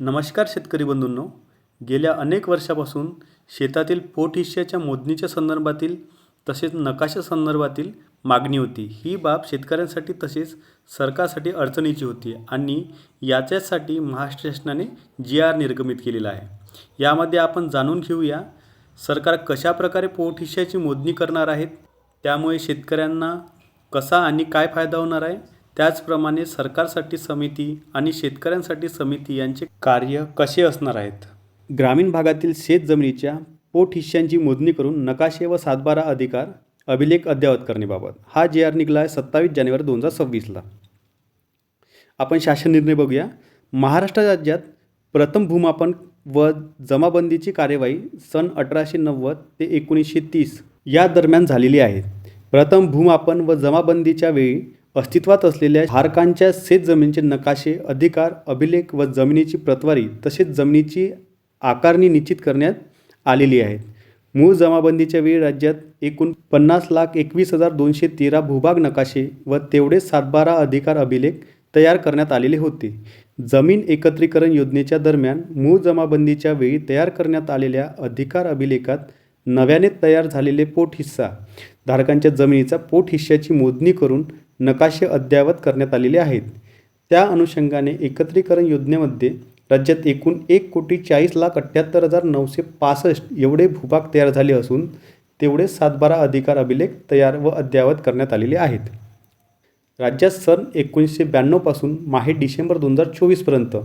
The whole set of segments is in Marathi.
नमस्कार शेतकरी बंधूंनो. गेल्या अनेक वर्षापासून शेतातील पोटहिश्श्याच्या मोजणीच्या संदर्भातील तसेच नकाशा संदर्भातील मागणी होती. ही बाब शेतकऱ्यांसाठी तसेच सरकारसाठी अडचणीची होती आणि याच्यासाठी महाराष्ट्र शासनाने जी आर निर्गमित केलेला आहे. यामध्ये आपण जाणून घेऊया सरकार कशा प्रकारे पोटहिश्श्याची मोजणी करणार आहेत त्यामुळे शेतकऱ्यांना कसा आणि काय फायदा होणार आहे त्याचप्रमाणे सरकारसाठी समिती आणि शेतकऱ्यांसाठी समिती यांचे कार्य कसे असणार आहेत? ग्रामीण भागातील शेत जमिनीच्या पोटहिश्श्यांची मोजणी करून नकाशे व सातबारा अधिकार अभिलेख अद्ययावत करण्याबाबत. हा जे आर निघाला आहे सत्तावीस जानेवारी दोन हजार सव्वीसला. आपण शासन निर्णय बघूया. महाराष्ट्र राज्यात प्रथम भूमापन व जमाबंदीची कार्यवाही सन अठराशे नव्वद ते एकोणीसशे तीस या दरम्यान झालेली आहे. प्रथम भूमापन व जमाबंदीच्या वेळी अस्तित्वात असलेल्या धारकांच्या शेत जमिनीचे नकाशे अधिकार अभिलेख व जमिनीची प्रतवारी तसेच जमिनीची आकारणी निश्चित करण्यात आलेली आहे मूळ जमाबंदीच्या वेळी राज्यात एकूण पन्नास लाख एकवीस हजार दोनशे तेरा भूभाग नकाशे व तेवढेच सातबारा अधिकार अभिलेख तयार करण्यात आलेले होते. जमीन एकत्रीकरण योजनेच्या दरम्यान मूळ जमाबंदीच्या वेळी तयार करण्यात आलेल्या अधिकार अभिलेखात नव्याने तयार झालेले पोटहिस्सा धारकांच्या जमिनीचा पोटहिश्श्याची मोजणी करून नकाशे अद्ययावत करण्यात आलेले आहेत. त्या अनुषंगाने एकत्रीकरण योजनेमध्ये राज्यात एकूण एक कोटी चाळीस लाख अठ्ठ्याहत्तर हजार नऊशे पासष्ट एवढे भूभाग तयार झाले असून तेवढे सातबारा अधिकार अभिलेख तयार व अद्ययावत करण्यात आलेले आहेत. राज्यात सन एकोणीसशे ब्याण्णवपासून माहे डिसेंबर दोन हजार चोवीसपर्यंत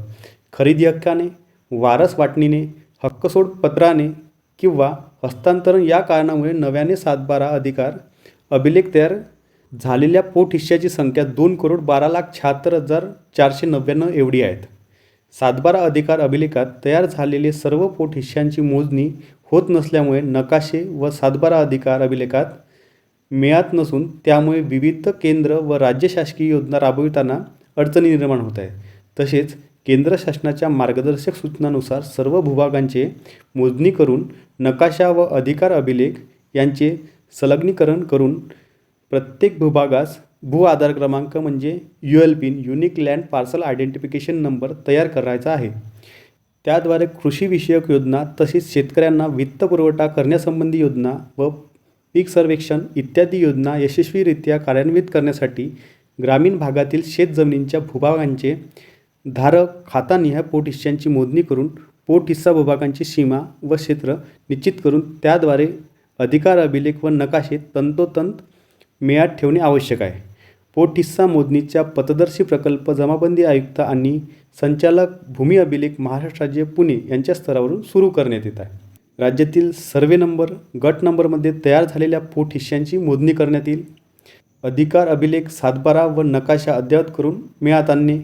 खरेदी हक्काने वारस वाटणीने हक्कसोड पत्राने किंवा हस्तांतरण या कारणामुळे नव्याने सातबारा अधिकार अभिलेख तयार झालेल्या पोटहिश्श्याची संख्या दोन करोड बारा लाख शहात्तर हजार चारशे नव्याण्णव एवढी आहेत. सातबारा अधिकार अभिलेखात तयार झालेले सर्व पोटहिश्श्यांची मोजणी होत नसल्यामुळे नकाशे व सातबारा अधिकार अभिलेखात मिळत नसून त्यामुळे विविध केंद्र व राज्य शासकीय योजना राबविताना अडचणी निर्माण होत आहे तसेच केंद्र शासनाच्या मार्गदर्शक सूचनानुसार सर्व भूभागांचे मोजणी करून नकाशा व अधिकार अभिलेख यांचे संलग्नीकरण करून प्रत्येक भूभागास भू आधार क्रमांक म्हणजे U L PIN unique land parcel identification number तयार करायचा आहे. त्याद्वारे कृषीविषयक योजना तसेच शेतकऱ्यांना वित्तपुरवठा करण्यासंबंधी योजना व पीक सर्वेक्षण इत्यादी योजना यशस्वीरित्या कार्यान्वित करण्यासाठी ग्रामीण भागातील शेतजमिनींच्या भूभागांचे धारक खातानिहाय पोटहिश्श्यांची मोजणी करून पोट हिस्सा भूभागांची सीमा व क्षेत्र निश्चित करून त्याद्वारे अधिकार अभिलेख व नकाशे तंतोतंत मेळात ठेवणे आवश्यक आहे. पोटहिस्सा मोजणीच्या पथदर्शी प्रकल्प जमाबंदी आयुक्त आणि संचालक भूमी अभिलेख महाराष्ट्र राज्य पुणे यांच्या स्तरावरून सुरू करण्यात येत आहे. राज्यातील सर्वे नंबर गट नंबरमध्ये तयार झालेल्या पोटहिश्श्यांची मोजणी करण्यात येईल. अधिकार अभिलेख सातबारा व नकाशा अद्ययावत करून मिळात आणणे.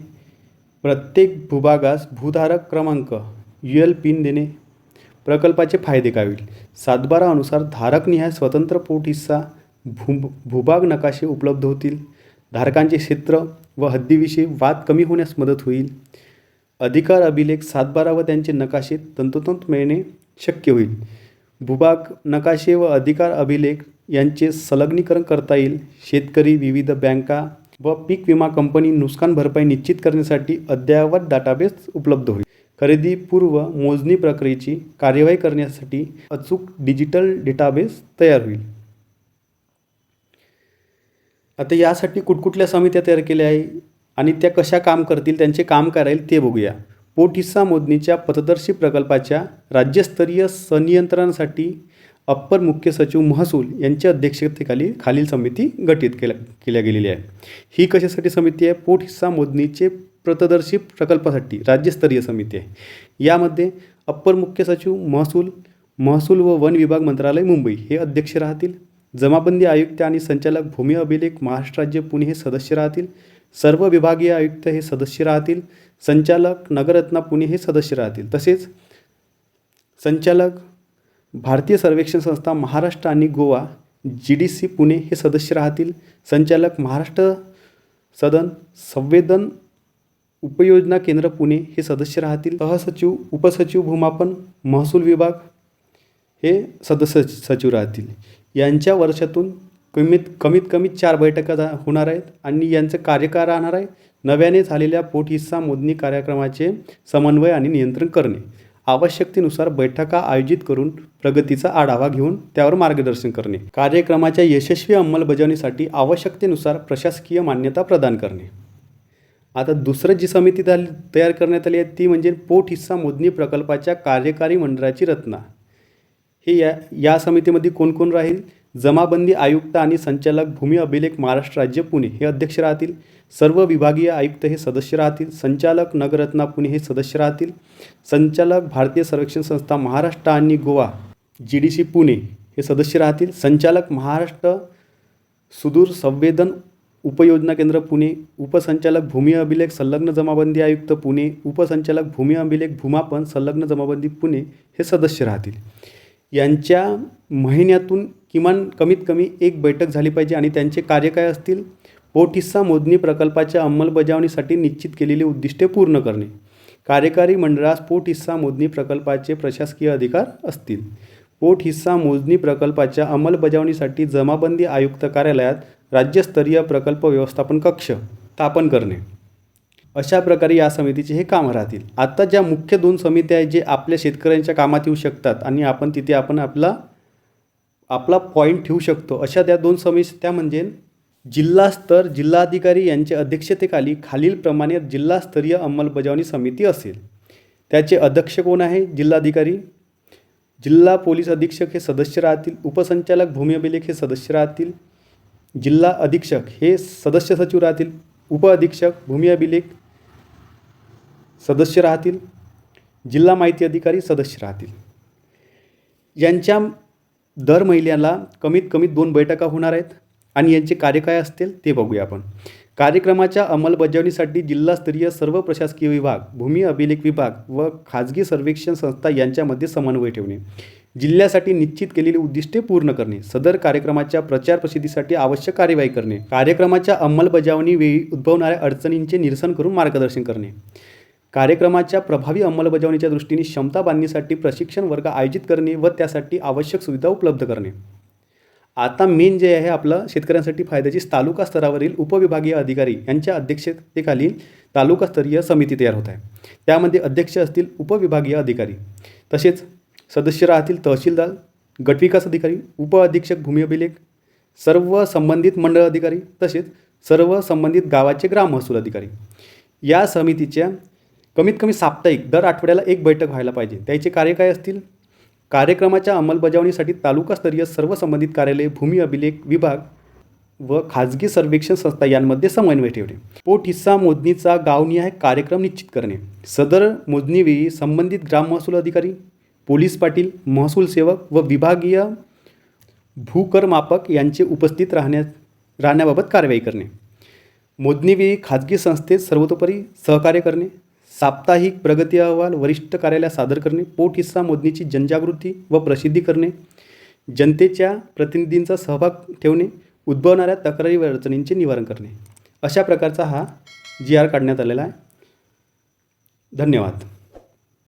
प्रत्येक भूभागास भूधारक क्रमांक यू एल पिन देणे. प्रकल्पाचे फायदे काय होईल? सातबारा अनुसार धारकनिहाय स्वतंत्र पोटहिस्सा भू भूभाग नकाशे उपलब्ध होतील. धारकांचे क्षेत्र व हद्दीविषयी वाद कमी होण्यास मदत होईल. अधिकार अभिलेख सातबारा व त्यांचे नकाशे तंतोतंत मिळणे शक्य होईल. भूभाग नकाशे व अधिकार अभिलेख यांचे संलग्नीकरण करता येईल. शेतकरी विविध बँका व पीक विमा कंपनी नुकसान भरपाई निश्चित करण्यासाठी अद्ययावत डाटाबेस उपलब्ध होईल. खरेदीपूर्व मोजणी प्रक्रियेची कार्यवाही करण्यासाठी अचूक डिजिटल डेटाबेस तयार होईल. आता यासाठी कुठकुठल्या समित्या तयार केल्या आहे आणि त्या कशा काम करतील त्यांचे काम करायला ते बघूया. पोटहिस्सा मोजणीच्या पथदर्शी प्रकल्पाच्या राज्यस्तरीय संनियंत्रणासाठी अप्पर मुख्य सचिव महसूल यांच्या अध्यक्षतेखाली खालील समिती गठीत केल्या केल्या गेलेली आहे. ही कशासाठी समिती आहे? पोटहिस्सा मोजणीचे पथदर्शी प्रकल्पासाठी राज्यस्तरीय समिती आहे. यामध्ये अप्पर मुख्य सचिव महसूल महसूल व वन विभाग मंत्रालय मुंबई हे अध्यक्ष राहतील. जमाबंदी आयुक्त आणि संचालक भूमी अभिलेख महाराष्ट्र राज्य पुणे हे सदस्य राहतील. सर्व विभागीय आयुक्त हे सदस्य राहतील. संचालक नगररत्ना पुणे हे सदस्य राहतील. तसेच संचालक भारतीय सर्वेक्षण संस्था महाराष्ट्र आणि Goa G D C Pune हे सदस्य राहतील. संचालक महाराष्ट्र सदन संवेदन उपयोजना केंद्र पुणे हे सदस्य राहतील. सहसचिव उपसचिव भूमापन महसूल विभाग हे सदस्य सचिव राहतील. यांच्या वर्षातून कमीत कमीत कमी चार बैठका जा होणार आहेत आणि यांचं कार्यकाळ राहणार आहे नव्याने झालेल्या पोटहिस्सा मोजणी कार्यक्रमाचे समन्वय आणि नियंत्रण करणे. आवश्यकतेनुसार बैठका आयोजित करून प्रगतीचा आढावा घेऊन त्यावर मार्गदर्शन करणे. कार्यक्रमाच्या यशस्वी अंमलबजावणीसाठी आवश्यकतेनुसार प्रशासकीय मान्यता प्रदान करणे. आता दुसरं जी समिती झाली तयार करण्यात आली आहे ती म्हणजे पोट हिस्सा मोजणी प्रकल्पाच्या कार्यकारी मंडळाची रचना. हे या या समितीमध्ये कोण कोण राहील? जमाबंदी आयुक्त आणि संचालक भूमी अभिलेख महाराष्ट्र राज्य पुणे हे अध्यक्ष राहतील. सर्व विभागीय आयुक्त हे सदस्य राहतील. संचालक नगरत्ना पुणे हे सदस्य राहतील. संचालक भारतीय सर्वेक्षण संस्था महाराष्ट्र आणि Goa G D C Pune हे सदस्य राहतील. संचालक महाराष्ट्र सुदूर संवेदन उपयोजना केंद्र पुणे. उपसंचालक भूमी अभिलेख संलग्न जमाबंदी आयुक्त पुणे. उपसंचालक भूमी अभिलेख भूमापन संलग्न जमाबंदी पुणे हे सदस्य राहतील. यांच्या महिन्यातून किमान कमीत कमी एक बैठक झाली पाहिजे आणि त्यांचे कार्य काय असतील? पोटहिस्सा मोजणी प्रकल्पाच्या अंमलबजावणीसाठी निश्चित केलेली उद्दिष्टे पूर्ण करणे. कार्यकारी मंडळास पोटहिस्सा मोजणी प्रकल्पाचे प्रशासकीय अधिकार असतील. पोटहिस्सा मोजणी प्रकल्पाच्या अंमलबजावणीसाठी जमाबंदी आयुक्त कार्यालयात राज्यस्तरीय प्रकल्प व्यवस्थापन कक्ष स्थापन करणे. अशा प्रकारे या समितीचे हे काम राहतील. आता ज्या मुख्य दोन समित्या आहेत जे आपल्या शेतकऱ्यांच्या कामात येऊ शकतात आणि आपण तिथे आपण आपला आपला पॉईंट ठेवू शकतो अशा त्या दोन समित्या म्हणजे जिल्हास्तर जिल्हाधिकारी यांच्या अध्यक्षतेखाली खालीलप्रमाणे जिल्हास्तरीय अंमलबजावणी समिती असेल. त्याचे अध्यक्ष कोण आहे? जिल्हाधिकारी. जिल्हा पोलीस अधीक्षक हे सदस्य राहतील. उपसंचालक भूमी अभिलेख हे सदस्य राहतील. जिल्हा अधीक्षक हे सदस्य सचिव राहतील. उपअधीक्षक भूमी अभिलेख सदस्य राहतील जिल्हा माहिती अधिकारी सदस्य राहतील. यांच्या दर महिन्याला कमीत कमी दोन बैठका होणार आहेत आणि यांचे कार्य काय असतील ते बघूया आपण. कार्यक्रमाच्या अंमलबजावणीसाठी जिल्हास्तरीय सर्व प्रशासकीय विभाग भूमी अभिलेख विभाग व खाजगी सर्वेक्षण संस्था यांच्यामध्ये समन्वय ठेवणे. जिल्ह्यासाठी निश्चित केलेली उद्दिष्टे पूर्ण करणे. सदर कार्यक्रमाच्या प्रचार प्रसिद्धीसाठी आवश्यक कार्यवाही करणे. कार्यक्रमाच्या अंमलबजावणीवेळी उद्भवणाऱ्या अडचणींचे निरसन करून मार्गदर्शन करणे. कार्यक्रमाच्या प्रभावी अंमलबजावणीच्या दृष्टीने क्षमता बांधणीसाठी प्रशिक्षण वर्ग आयोजित करणे व त्यासाठी आवश्यक सुविधा उपलब्ध करणे. आता मेन जे आहे आपलं शेतकऱ्यांसाठी फायद्याची तालुका स्तरावरील उपविभागीय अधिकारी यांच्या अध्यक्षतेखाली तालुकास्तरीय समिती तयार होत आहे. त्यामध्ये अध्यक्ष असतील उपविभागीय अधिकारी. तसेच सदस्य राहतील तहसीलदार गटविकास अधिकारी उपअधीक्षक भूमी अभिलेख सर्व संबंधित मंडळ अधिकारी तसेच सर्व संबंधित गावाचे ग्राम महसूल अधिकारी. या समितीच्या कमीत कमी साप्ताहिक दर आठवड्याला एक बैठक व्हायला पाहिजे. त्याचे कार्य काय असतील? कार्यक्रमाच्या अंमलबजावणीसाठी तालुकास्तरीय सर्व संबंधित कार्यालय भूमी अभिलेख विभाग व खाजगी सर्वेक्षण संस्था यांमध्ये समन्वय ठेवणे. पोट हिस्सा मोजणीचा गावनिहाय कार्यक्रम निश्चित करणे. सदर मोजणीवेळी संबंधित ग्राम महसूल अधिकारी पोलीस पाटील महसूल सेवक व विभागीय भूकरमापक यांचे उपस्थित राहण्या राहण्याबाबत कारवाई करणे. मोजणीवेळी खाजगी संस्थेत सर्वतोपरी सहकार्य करणे. साप्ताहिक प्रगती अहवाल वरिष्ठ कार्यालयात सादर करणे पोट हिस्सा मोजणीची जनजागृती व प्रसिद्धी करणे जनतेच्या प्रतिनिधींचा सहभाग ठेवणे उद्भवणाऱ्या तक्रारी व अडचणींचे निवारण करणे. अशा प्रकारचा हा जी आर काढण्यात आलेला आहे. धन्यवाद.